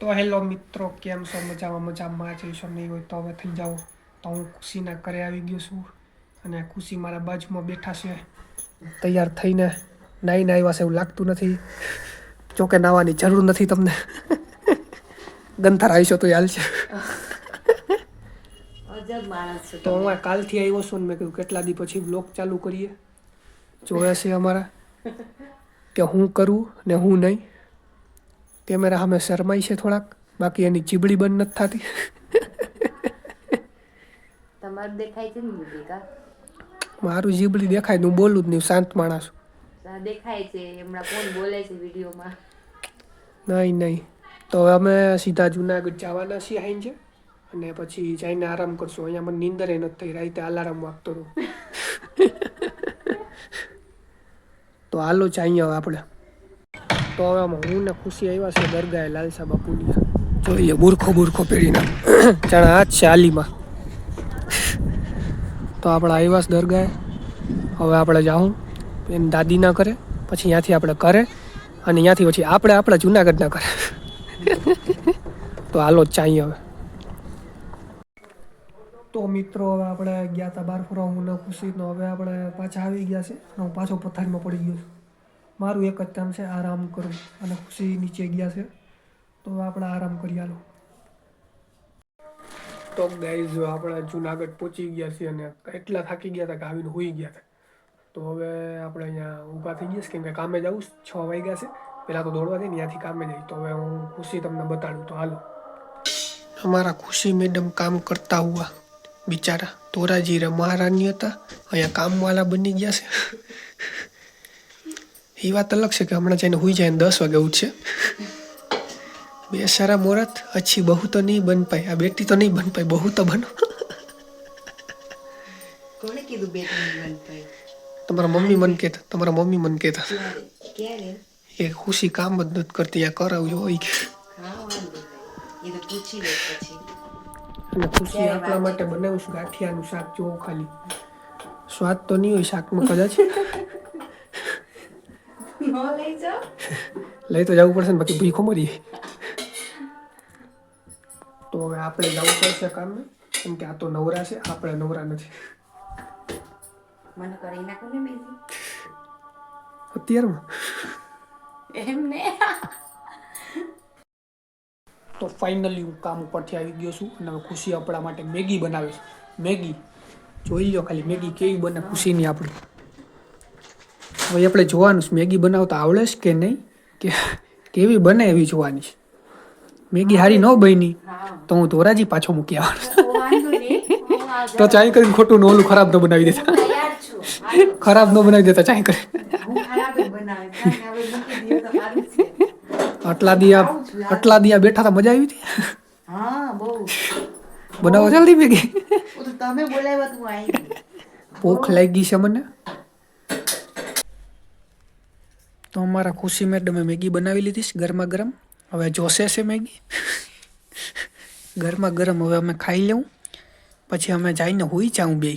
તો હેલો મિત્રો કેમ છો? મજામાં મજામાં. જઈશો નહીં હોય તો હવે થઈ જાઓ. તો હું ખુશીના ઘરે આવી ગયો છું અને ખુશી મારા બાજુમાં બેઠા છે. તૈયાર થઈને નાઈને આવ્યા છે એવું લાગતું નથી. જોકે નાવાની જરૂર નથી તમને. ગંથાર આવીશો તો હાલશે છે. તો હું આ કાલથી આવ્યો છું ને મેં કહ્યું કેટલા દી પછી બ્લોગ ચાલુ કરીએ. જોયા છે અમારા. કે હું કરું ને હું નહીં. કેમેરા સામે શરમાઈ છે થોડાક. બાકી એની ચીબડી બંધ નથી થતી. તમારું દેખાય છે ને દીપિકા મારું જીબડી દેખાય હું બોલું જ નહીં શાંત માણસ દેખાય છે. હમણાં કોણ બોલે છે વિડીયોમાં? નહીં નહીં. તો હવે અમે સીધા જુનાગઢ જવાના છીએ હાઈન છે અને પછી જઈને આરામ કરશું. અહીંયા મને નીંદરે નથી થઈ. રાતે અલાર્મ વાગતો હતો તો હાલો જઈએ હવે આપણે. તો હવે હું ને ખુશી આવ્યા છે દરગાહે લાલસા બાપુની. જોઈએ બુરખો બુરખો પેઢીના. આ જ છે આલીમાં. તો આપણે આવ્યા છે દરગાહે. હવે આપણે જાઉં એમ દાદી ના કરે, પછી ત્યાંથી આપણે કરે, અને ત્યાંથી પછી આપણે આપણા જુનાગઢના કરે. તો હાલો જ ચાહીએ હવે. તો મિત્રો, હવે આપણે ગયા હતા બાર ફરવા હું ને ખુશી તો હવે આપણે પાછા આવી ગયા છે. હું પાછો પથારીમાં પડી ગયો છું. મારું એક જ કામ છે આરામ કરવું અને ખુશી નીચે ગયા છે. તો આપણે આરામ કરી હાલો તો ગાઈઝ આપણે જુનાગઢ પહોંચી ગયા છીએ અને એટલા થાકી ગયા હતા કે આવીને હોઈ ગયા હતા. તો હવે આપણે અહીંયા ઊભા થઈ ગયા છે કેમ કે કામે જવું છે. છ વાગ્યા છે. પહેલાં તો દોડવા દે ને ત્યાંથી કામે જઈ તો હવે હું ખુશી તમને બતાડું. તો હાલો. અમારા ખુશી મેડમ કામ કરતા હુઆ. બિચારા તોરાજી રે મહારાણી હતા. અહીંયા કામવાળા બની ગયા છે. એ વાત અલગ છે કે હમણાં જઈને હુઈ જાય દસ વાગે ઉઠશે. બે સારા મોરત અચ્છી બહુ તો નહીં બન પાય આ બેટી તો નહીં બન પાય બહુ તો બનો. કોણે કીધું તમારા મમ્મી મન કહેતા તમારા મમ્મી મન કહેતા. એ ખુશી કામ જ નથી કરતી આ કરાવજો હોય કે. અને ખુશી આપણા માટે બનાવ્યું છે ગાંઠિયાનું શાક જોવો ખાલી. સ્વાદ તો નહીં હોય શાકમાં કદાચ. ન લઈ જાઓ. લઈ તો જવું પડશે ને બાકી ભૂખો મરી તો હવે આપણે જવું પડશે કામે કેમ કે આ તો નવરા છે આપણે નવરા નથી. મને કરી નાખો ને બેસી? અત્યારમાં. એમને? તો ફાઇનલી હું કામ ઉપરથી આવી ગયો છું અને હવે ખુશી આપણા માટે મેગી બનાવીશ મેગી. જોઈ લો ખાલી મેગી કેવી બને ખુશીની આપણી. હવે આપણે જોવાનું છે મેગી બનાવતા આવડે છે કે નહીં? કે કેવી બને એવી જોવાની છે? મેગી હારી ન બની તો હું ધોરાજી પાછો મૂકી આવવાનો તો તો ચાય કરીને ખોટું નોલું ખરાબ ન બનાવી દેતા. ખરાબ ન બનાવી દેતા ચાય કરી તો આટલા દિયા આટલા દિયા બેઠા હતા મજા આવી હતી? બનાવો જલ્દી મેગી. ઓ તો તમે બોલાવ્યા તું આવી ગઈ. લાગી છે મને. અમારા ખુશી મેડમે મેગી બનાવી લીધી છે, ગરમા ગરમ. હવે જોશે છે મેગી. ગરમા ગરમ હવે અમે ખાઈ લઉં પછી અમે જઈને હોઈ જાઉં બે